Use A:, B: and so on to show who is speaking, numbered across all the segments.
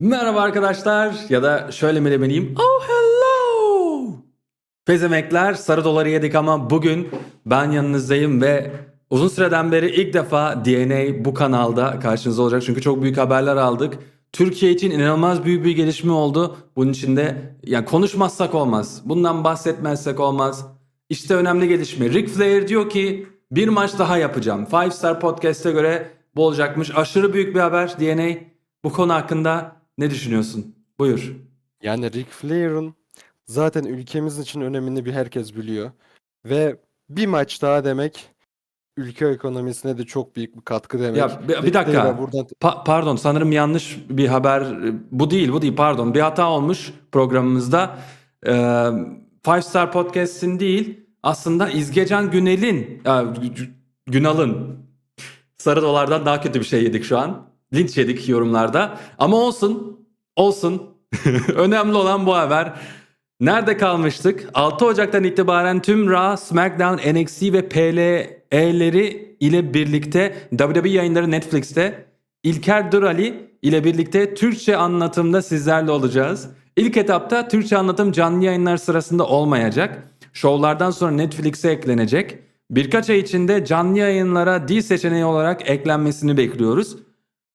A: Merhaba arkadaşlar ya da şöyle mi demeliyim? Oh hello! Pezemekler sarı doları yedik ama bugün ben yanınızdayım ve uzun süreden beri ilk defa DNA bu kanalda karşınızda olacak. Çünkü çok büyük haberler aldık. Türkiye için inanılmaz büyük bir gelişme oldu. Bunun için de yani konuşmazsak olmaz. Bundan bahsetmezsek olmaz. İşte önemli gelişme. Ric Flair diyor ki bir maç daha yapacağım. Five Star Podcast'e göre bu olacakmış. Aşırı büyük bir haber DNA. Bu konu hakkında ne düşünüyorsun? Buyur.
B: Yani Ric Flair'ın zaten ülkemiz için önemini bir herkes biliyor. Ve bir maç daha demek ülke ekonomisine de çok büyük bir katkı demek.
A: Ya bir, bir dakika.
B: Buradan
A: Pa- pardon sanırım yanlış bir haber. Bu değil bu değil pardon. Bir hata olmuş programımızda. Ee, Five Star Podcast'in değil aslında İzgecan Günel'in e, Gü- Günal'ın sarı dolardan daha kötü bir şey yedik şu an. Linç yedik yorumlarda. Ama olsun. Olsun. Önemli olan bu haber. Nerede kalmıştık? 6 Ocak'tan itibaren tüm Raw, SmackDown, NXT ve PLE'leri ile birlikte WWE yayınları Netflix'te İlker Durali ile birlikte Türkçe anlatımda sizlerle olacağız. İlk etapta Türkçe anlatım canlı yayınlar sırasında olmayacak. Şovlardan sonra Netflix'e eklenecek. Birkaç ay içinde canlı yayınlara dil seçeneği olarak eklenmesini bekliyoruz.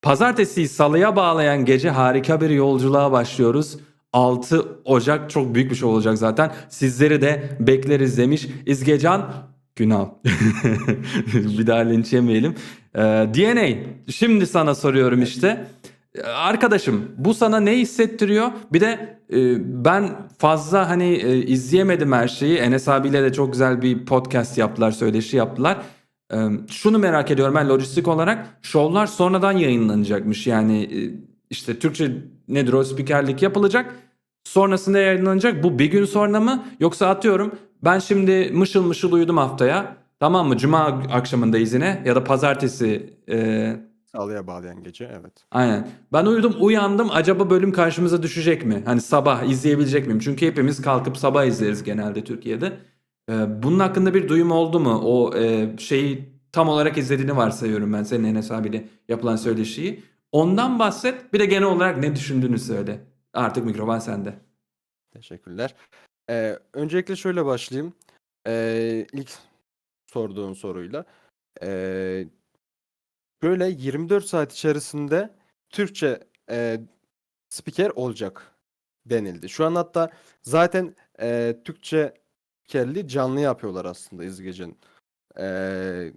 A: Pazartesi salıya bağlayan gece harika bir yolculuğa başlıyoruz. 6 Ocak çok büyük bir şey olacak zaten. Sizleri de bekleriz demiş İzgecan Günal. bir daha linç yemeyelim. Ee, DNA şimdi sana soruyorum işte. Ee, Arkadaşım bu sana ne hissettiriyor? Bir de e, ben fazla hani e, izleyemedim her şeyi. Enes abiyle de çok güzel bir podcast yaptılar, söyleşi yaptılar. Şunu merak ediyorum ben lojistik olarak şovlar sonradan yayınlanacakmış. Yani e, işte Türkçe nedir o spikerlik yapılacak. Sonrasında yayınlanacak. Bu bir gün sonra mı? Yoksa atıyorum ben şimdi mışıl mışıl uyudum haftaya. Tamam mı? Cuma akşamındayız yine ya da pazartesi e,
B: salıya bağlayan gece evet.
A: Aynen. Ben uyudum uyandım acaba bölüm karşımıza düşecek mi? Hani sabah izleyebilecek miyim? Çünkü hepimiz kalkıp sabah izleriz genelde Türkiye'de. Ee, bunun hakkında bir duyum oldu mu? O e, şeyi tam olarak izlediğini varsayıyorum ben senin Enes abiyle yapılan söyleşiyi. Ondan bahset bir de genel olarak ne düşündüğünü söyle. Artık mikrofon sende.
B: Teşekkürler. Ee, öncelikle şöyle başlayayım. Ee, ilk sorduğun soruyla. Ee, böyle 24 saat içerisinde Türkçe e, spiker olacak denildi. Şu an hatta zaten e, Türkçe spikerliği canlı yapıyorlar aslında İzgec'in. Ee,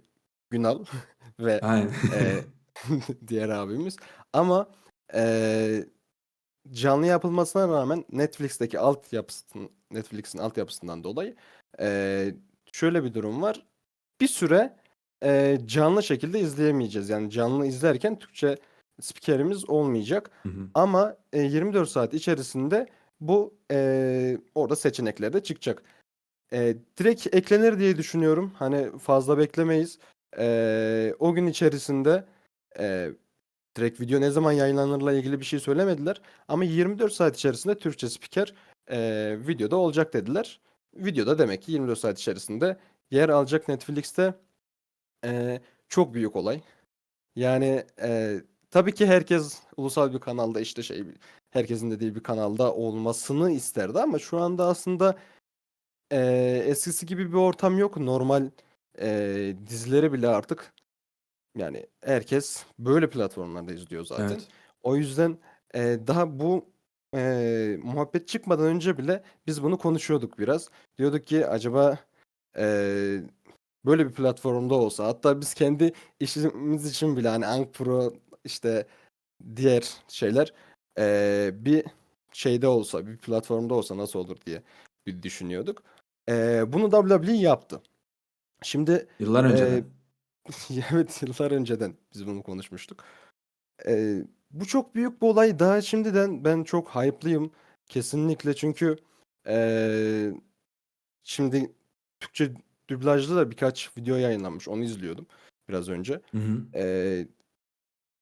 B: Günal ve
A: Aynen.
B: e, diğer abimiz. Ama e, canlı yapılmasına rağmen Netflix'teki altyapısının Netflix'in altyapısından dolayı e, şöyle bir durum var. Bir süre e, canlı şekilde izleyemeyeceğiz. Yani canlı izlerken Türkçe spikerimiz olmayacak.
A: Hı hı.
B: Ama e, 24 saat içerisinde bu e, orada seçeneklerde çıkacak. E, direkt eklenir diye düşünüyorum. Hani fazla beklemeyiz. E, o gün içerisinde e, direkt video ne zaman yayınlanırla ilgili bir şey söylemediler. Ama 24 saat içerisinde Türkçe spiker e, videoda olacak dediler. Videoda demek ki 24 saat içerisinde yer alacak Netflix'te. E, çok büyük olay. Yani e, tabii ki herkes ulusal bir kanalda işte şey herkesin dediği bir kanalda olmasını isterdi ama şu anda aslında e, eskisi gibi bir ortam yok. Normal e, dizileri bile artık yani herkes böyle platformlarda izliyor zaten.
A: Evet.
B: O yüzden e, daha bu e, muhabbet çıkmadan önce bile biz bunu konuşuyorduk biraz. Diyorduk ki acaba e, böyle bir platformda olsa hatta biz kendi işimiz için bile hani Ank Pro işte diğer şeyler e, bir şeyde olsa bir platformda olsa nasıl olur diye bir düşünüyorduk. E, bunu WWE yaptı. Şimdi
A: Yıllar
B: e,
A: önce.
B: evet yıllar önceden biz bunu konuşmuştuk. E, bu çok büyük bir olay. Daha şimdiden ben çok hype'lıyım. Kesinlikle çünkü e, şimdi Türkçe dublajlı da birkaç video yayınlanmış. Onu izliyordum biraz önce.
A: Hı hı.
B: E,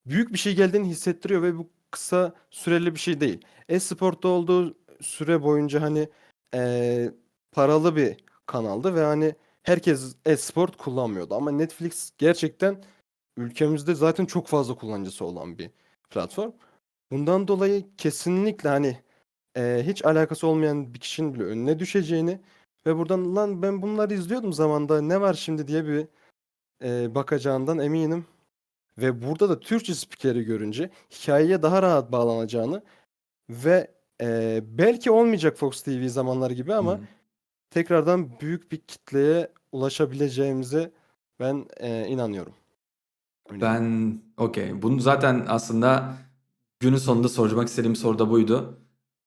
B: büyük bir şey geldiğini hissettiriyor ve bu kısa süreli bir şey değil. E-sportta olduğu süre boyunca hani e, paralı bir kanaldı ve hani herkes e-sport kullanmıyordu. Ama Netflix gerçekten ülkemizde zaten çok fazla kullanıcısı olan bir platform. Bundan dolayı kesinlikle hani e, hiç alakası olmayan bir kişinin bile önüne düşeceğini ve buradan lan ben bunları izliyordum zamanda ne var şimdi diye bir e, bakacağından eminim. Ve burada da Türkçe spikeri görünce hikayeye daha rahat bağlanacağını ve e, belki olmayacak Fox TV zamanları gibi ama
A: Hı.
B: Tekrardan büyük bir kitleye ulaşabileceğimize ben e, inanıyorum.
A: Ben okey. Bunu zaten aslında günün sonunda sormak istediğim soru da buydu.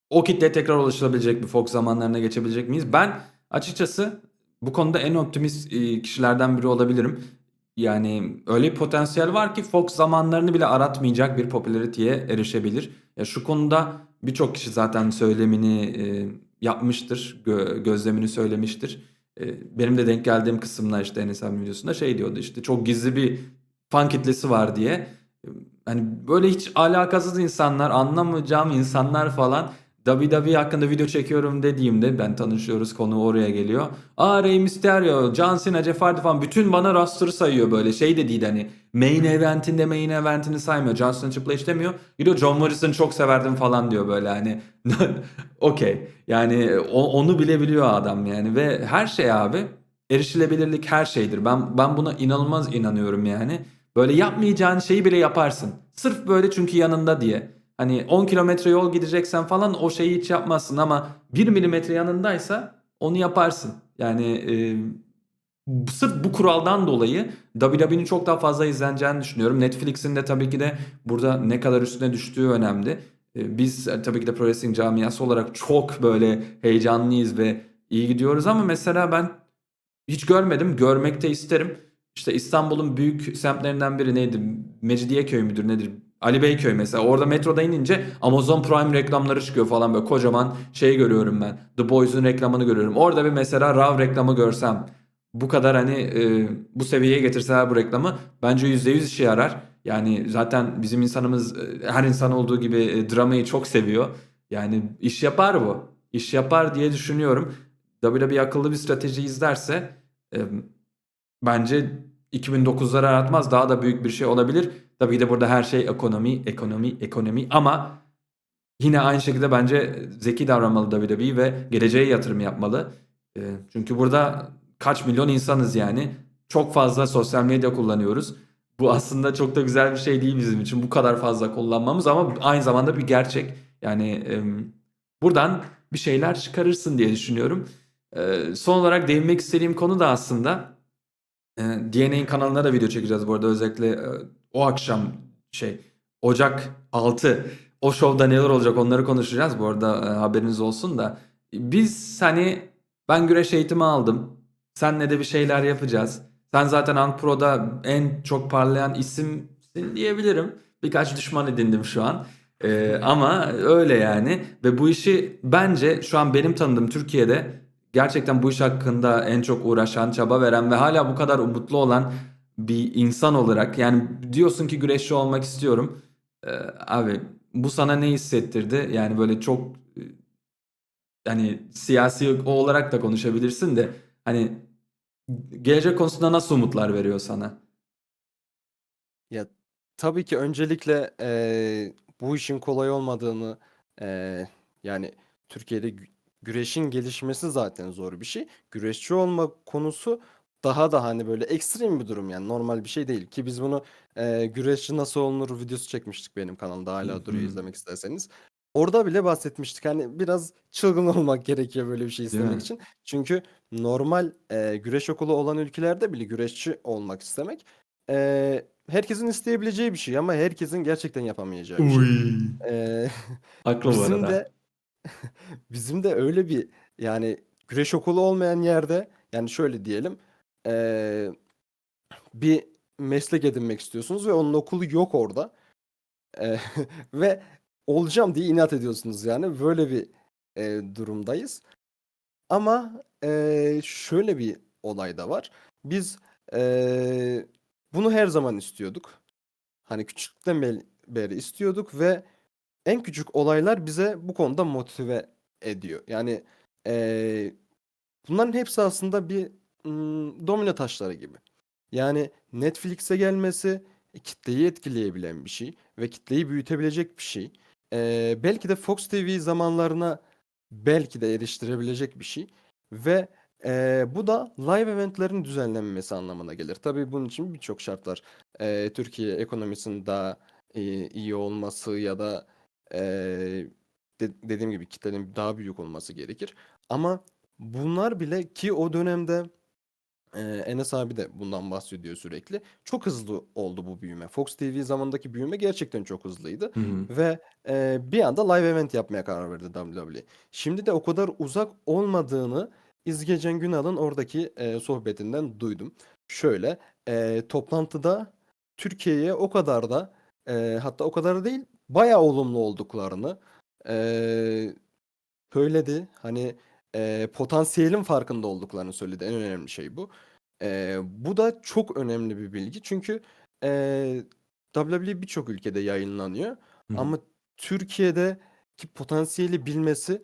A: O kitleye tekrar ulaşılabilecek mi? Fox zamanlarına geçebilecek miyiz? Ben açıkçası bu konuda en optimist e, kişilerden biri olabilirim. Yani öyle bir potansiyel var ki Fox zamanlarını bile aratmayacak bir popülariteye erişebilir. Ya şu konuda birçok kişi zaten söylemini e, yapmıştır, gö- gözlemini söylemiştir. E, benim de denk geldiğim kısımlar işte abi videosunda şey diyordu işte çok gizli bir fan kitlesi var diye. Hani böyle hiç alakasız insanlar, anlamayacağım insanlar falan WWE hakkında video çekiyorum dediğimde ben tanışıyoruz konu oraya geliyor. Aa Rey Mysterio, John Cena, Jeff Hardy falan bütün bana roster'ı sayıyor böyle şey de değil hani main eventinde main eventini saymıyor. John Cena Triple H demiyor. Gidiyor John Morrison'ı çok severdim falan diyor böyle hani. Okey yani o- onu bilebiliyor adam yani ve her şey abi erişilebilirlik her şeydir. Ben ben buna inanılmaz inanıyorum yani. Böyle yapmayacağın şeyi bile yaparsın. Sırf böyle çünkü yanında diye. Hani 10 kilometre yol gideceksen falan o şeyi hiç yapmazsın ama 1 milimetre yanındaysa onu yaparsın. Yani e, sırf bu kuraldan dolayı WWE'nin çok daha fazla izleneceğini düşünüyorum. Netflix'in de tabii ki de burada ne kadar üstüne düştüğü önemli. E, Biz tabii ki de Pro Wrestling camiası olarak çok böyle heyecanlıyız ve iyi gidiyoruz ama mesela ben hiç görmedim. Görmek de isterim. İşte İstanbul'un büyük semtlerinden biri neydi? Mecidiyeköy müdür nedir? Ali Beyköy mesela. Orada metroda inince Amazon Prime reklamları çıkıyor falan böyle kocaman şey görüyorum ben. The Boys'un reklamını görüyorum. Orada bir mesela Raw reklamı görsem bu kadar hani e, bu seviyeye getirseler bu reklamı bence %100 işe yarar. Yani zaten bizim insanımız e, her insan olduğu gibi e, dramayı çok seviyor. Yani iş yapar bu. İş yapar diye düşünüyorum. WWE akıllı bir strateji izlerse e, bence 2009'ları aratmaz daha da büyük bir şey olabilir. Tabii ki de burada her şey ekonomi, ekonomi, ekonomi ama yine aynı şekilde bence zeki davranmalı WWE ve geleceğe yatırım yapmalı. E, çünkü burada kaç milyon insanız yani. Çok fazla sosyal medya kullanıyoruz. Bu aslında çok da güzel bir şey değil bizim için bu kadar fazla kullanmamız ama aynı zamanda bir gerçek. Yani buradan bir şeyler çıkarırsın diye düşünüyorum. Ee, son olarak değinmek istediğim konu da aslında e, DNA'in kanalına da video çekeceğiz bu arada özellikle e, o akşam şey Ocak 6 o şovda neler olacak onları konuşacağız. Bu arada e, haberiniz olsun da. Biz hani ben güreş eğitimi aldım. Senle de bir şeyler yapacağız. Sen zaten Anpro'da en çok parlayan isimsin diyebilirim. Birkaç düşman edindim şu an. Ee, ama öyle yani. Ve bu işi bence şu an benim tanıdığım Türkiye'de gerçekten bu iş hakkında en çok uğraşan, çaba veren ve hala bu kadar umutlu olan bir insan olarak yani diyorsun ki güreşçi olmak istiyorum. Ee, abi bu sana ne hissettirdi? Yani böyle çok e, hani siyasi olarak da konuşabilirsin de hani gelecek konusunda nasıl umutlar veriyor sana?
B: Ya tabii ki öncelikle eee, bu işin kolay olmadığını eee, yani Türkiye'de gü- güreşin gelişmesi zaten zor bir şey. Güreşçi olma konusu daha da hani böyle ekstrem bir durum yani normal bir şey değil ki biz bunu eee, güreşçi nasıl olunur videosu çekmiştik benim kanalımda
A: Hı
B: hala duruyor
A: hı.
B: izlemek isterseniz. Orada bile bahsetmiştik hani biraz çılgın olmak gerekiyor böyle bir şey
A: Değil
B: istemek
A: mi?
B: için. Çünkü normal eee, güreş okulu olan ülkelerde bile güreşçi olmak istemek eee, herkesin isteyebileceği bir şey ama herkesin gerçekten yapamayacağı bir şey.
A: Uy.
B: Eee,
A: Haklı bu
B: bizim
A: arada.
B: de bizim de öyle bir yani güreş okulu olmayan yerde yani şöyle diyelim eee, bir meslek edinmek istiyorsunuz ve onun okulu yok orada Eee, ve olacağım diye inat ediyorsunuz yani böyle bir eee, durumdayız. Ama eee, şöyle bir olay da var. Biz eee, bunu her zaman istiyorduk. Hani küçükten beri, istiyorduk ve en küçük olaylar bize bu konuda motive ediyor. Yani eee, bunların hepsi aslında bir ım, domino taşları gibi. Yani Netflix'e gelmesi e, kitleyi etkileyebilen bir şey ve kitleyi büyütebilecek bir şey. Eee, belki de Fox TV zamanlarına belki de eriştirebilecek bir şey ve eee, bu da live eventlerin düzenlenmesi anlamına gelir. Tabii bunun için birçok şart var. Eee, Türkiye ekonomisinin daha iyi, iyi olması ya da eee, de- dediğim gibi kitlenin daha büyük olması gerekir. Ama bunlar bile ki o dönemde ee, Enes abi de bundan bahsediyor sürekli. Çok hızlı oldu bu büyüme. Fox TV zamandaki büyüme gerçekten çok hızlıydı.
A: Hı hı.
B: Ve e, bir anda live event yapmaya karar verdi WWE. Şimdi de o kadar uzak olmadığını İzgecen Günal'ın oradaki e, sohbetinden duydum. Şöyle e, toplantıda Türkiye'ye o kadar da e, hatta o kadar değil bayağı olumlu olduklarını e, söyledi. Hani e, potansiyelin farkında olduklarını söyledi. En önemli şey bu. E, bu da çok önemli bir bilgi. Çünkü e, WWE birçok ülkede yayınlanıyor.
A: Hı hı.
B: Ama Türkiye'deki potansiyeli bilmesi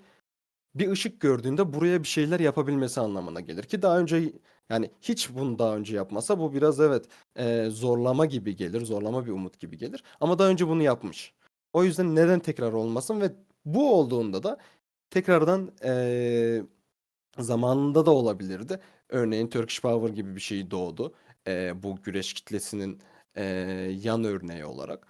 B: bir ışık gördüğünde buraya bir şeyler yapabilmesi anlamına gelir. Ki daha önce yani hiç bunu daha önce yapmasa bu biraz evet e, zorlama gibi gelir. Zorlama bir umut gibi gelir. Ama daha önce bunu yapmış. O yüzden neden tekrar olmasın ve bu olduğunda da tekrardan eee, zamanında da olabilirdi. Örneğin Turkish Power gibi bir şey doğdu. Eee, bu güreş kitlesinin eee, yan örneği olarak.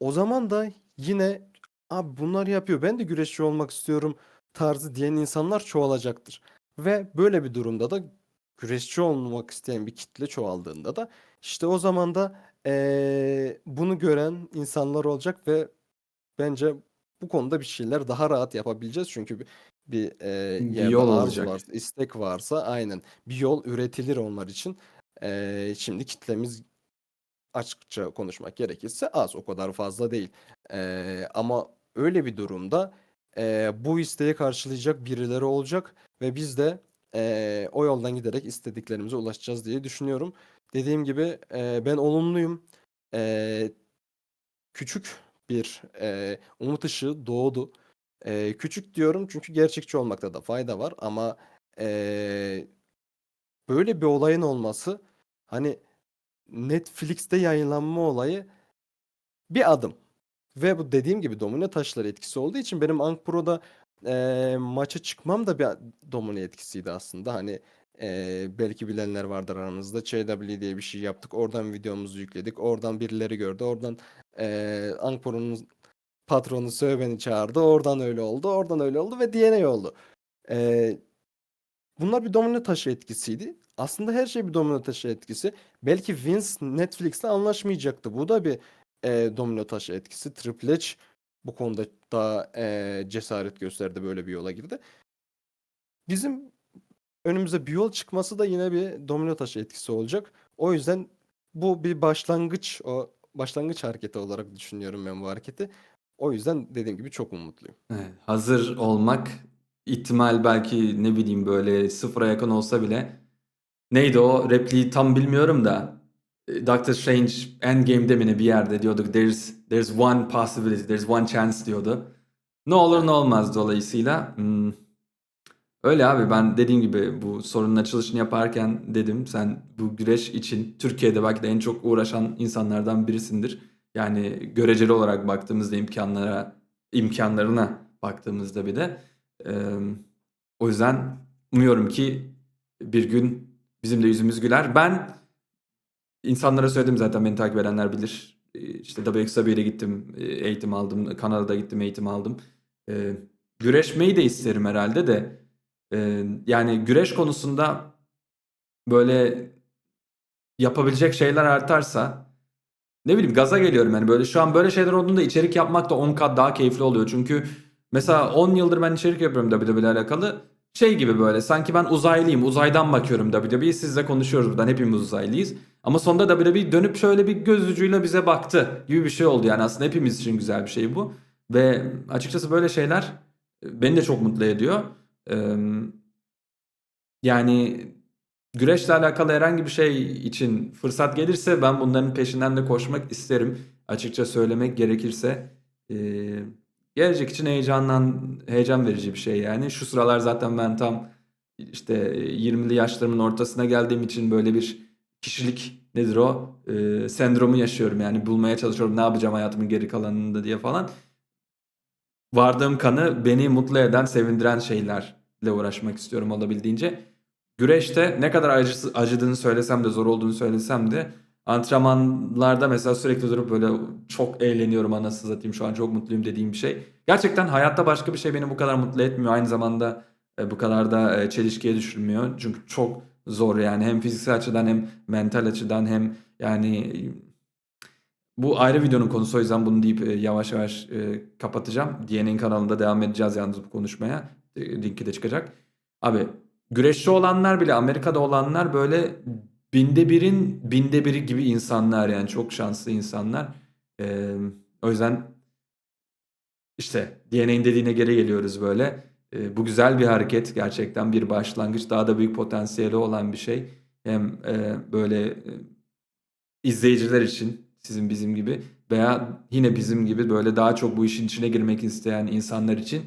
B: O zaman da yine abi bunlar yapıyor. Ben de güreşçi olmak istiyorum tarzı diyen insanlar çoğalacaktır. Ve böyle bir durumda da güreşçi olmak isteyen bir kitle çoğaldığında da işte o zaman da eee, bunu gören insanlar olacak ve bence bu konuda bir şeyler daha rahat yapabileceğiz. Çünkü bir, bir eee,
A: Bir yol olacak.
B: varsa, istek varsa aynen bir yol üretilir onlar için. Eee, şimdi kitlemiz açıkça konuşmak gerekirse az o kadar fazla değil. Eee, ama öyle bir durumda eee, bu isteği karşılayacak birileri olacak ve biz de eee, o yoldan giderek istediklerimize ulaşacağız diye düşünüyorum. Dediğim gibi eee, ben olumluyum. Eee, küçük bir eee, umut ışığı doğdu. Eee, küçük diyorum çünkü gerçekçi olmakta da fayda var ama eee, böyle bir olayın olması hani Netflix'te yayınlanma olayı bir adım. Ve bu dediğim gibi domino taşları etkisi olduğu için benim Ankpro'da eee maça çıkmam da bir domino etkisiydi aslında. Hani eee, belki bilenler vardır aranızda. CW diye bir şey yaptık. Oradan videomuzu yükledik. Oradan birileri gördü. Oradan eee Ankpro'nun patronu Sövben'i çağırdı. Oradan öyle oldu. Oradan öyle oldu ve DNA oldu. Eee Bunlar bir domino taşı etkisiydi. Aslında her şey bir domino taşı etkisi. Belki Vince Netflix'le anlaşmayacaktı. Bu da bir e, domino taşı etkisi. Triple H bu konuda daha e, cesaret gösterdi böyle bir yola girdi. Bizim önümüze bir yol çıkması da yine bir domino taşı etkisi olacak. O yüzden bu bir başlangıç o başlangıç hareketi olarak düşünüyorum ben bu hareketi. O yüzden dediğim gibi çok umutluyum.
A: Evet, hazır olmak ihtimal belki ne bileyim böyle sıfıra yakın olsa bile neydi o repliği tam bilmiyorum da e, Doctor Strange Endgame'de mi ne bir yerde diyordu there's there's one possibility there's one chance diyordu. Ne olur ne olmaz dolayısıyla hmm, öyle abi ben dediğim gibi bu sorunun açılışını yaparken dedim sen bu güreş için Türkiye'de belki de en çok uğraşan insanlardan birisindir. Yani göreceli olarak baktığımızda imkanlara imkanlarına baktığımızda bir de Eee, o yüzden umuyorum ki bir gün bizim de yüzümüz güler. Ben insanlara söyledim zaten beni takip edenler bilir. İşte WXW'ye gittim, eğitim aldım. Kanada'da gittim, eğitim aldım. Eee, güreşmeyi de isterim herhalde de. Yani güreş konusunda böyle yapabilecek şeyler artarsa ne bileyim gaza geliyorum yani böyle şu an böyle şeyler olduğunda içerik yapmak da 10 kat daha keyifli oluyor. Çünkü mesela 10 yıldır ben içerik yapıyorum WWE ile alakalı. Şey gibi böyle sanki ben uzaylıyım uzaydan bakıyorum WWE sizle konuşuyoruz buradan hepimiz uzaylıyız. Ama sonunda WWE dönüp şöyle bir göz ucuyla bize baktı gibi bir şey oldu yani aslında hepimiz için güzel bir şey bu. Ve açıkçası böyle şeyler beni de çok mutlu ediyor. Yani güreşle alakalı herhangi bir şey için fırsat gelirse ben bunların peşinden de koşmak isterim. Açıkça söylemek gerekirse. Gelecek için heyecanlan heyecan verici bir şey yani. Şu sıralar zaten ben tam işte 20'li yaşlarımın ortasına geldiğim için böyle bir kişilik nedir o? Eee, sendromu yaşıyorum yani bulmaya çalışıyorum ne yapacağım hayatımın geri kalanında diye falan. vardığım kanı beni mutlu eden, sevindiren şeylerle uğraşmak istiyorum olabildiğince. Güreşte ne kadar acısı, acıdığını söylesem de, zor olduğunu söylesem de antrenmanlarda mesela sürekli durup böyle çok eğleniyorum anasını satayım şu an çok mutluyum dediğim bir şey. Gerçekten hayatta başka bir şey beni bu kadar mutlu etmiyor. Aynı zamanda e, bu kadar da e, çelişkiye düşürmüyor. Çünkü çok zor yani hem fiziksel açıdan hem mental açıdan hem yani bu ayrı videonun konusu o yüzden bunu deyip e, yavaş yavaş kapatacağım. DNA'nin kanalında devam edeceğiz yalnız bu konuşmaya. E, linki de çıkacak. Abi güreşçi olanlar bile Amerika'da olanlar böyle binde birin binde biri gibi insanlar yani çok şanslı insanlar. E, o yüzden işte DNA'nin dediğine geri geliyoruz böyle. E, bu güzel bir hareket gerçekten bir başlangıç daha da büyük potansiyeli olan bir şey. Hem e, böyle e, izleyiciler için sizin bizim gibi veya yine bizim gibi böyle daha çok bu işin içine girmek isteyen insanlar için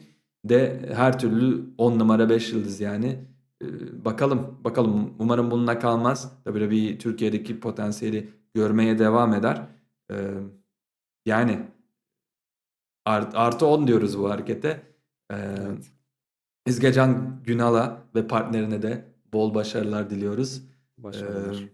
A: de her türlü 10 numara 5 yıldız yani. Ee, bakalım bakalım umarım bununla kalmaz. Tabii bir Türkiye'deki potansiyeli görmeye devam eder. Ee, yani art, artı 10 diyoruz bu harekete. Ee,
B: Evet.
A: İzgecan Günal'a ve partnerine de bol başarılar diliyoruz.
B: Başarılar.
A: Ee,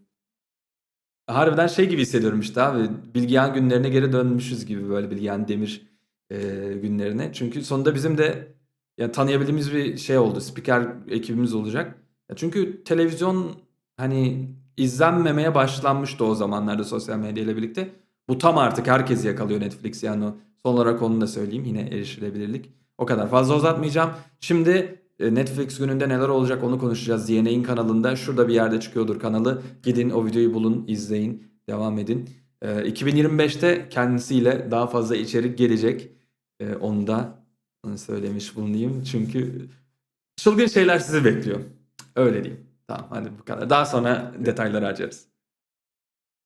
A: harbiden şey gibi hissediyorum işte abi. Bilgehan günlerine geri dönmüşüz gibi böyle Bilgehan Demir e, günlerine. Çünkü sonunda bizim de ya tanıyabildiğimiz bir şey oldu. Spiker ekibimiz olacak. Ya çünkü televizyon hani izlenmemeye başlanmıştı o zamanlarda sosyal medyayla birlikte. Bu tam artık herkesi yakalıyor Netflix yani. Son olarak onu da söyleyeyim yine erişilebilirlik. O kadar fazla uzatmayacağım. Şimdi e, Netflix gününde neler olacak onu konuşacağız. DNA'in kanalında. Şurada bir yerde çıkıyordur kanalı. Gidin o videoyu bulun, izleyin, devam edin. E, 2025'te kendisiyle daha fazla içerik gelecek. E, onu da söylemiş bulunayım. Çünkü çılgın şeyler sizi bekliyor. Öyle diyeyim. Tamam hadi bu kadar. Daha sonra detayları açarız.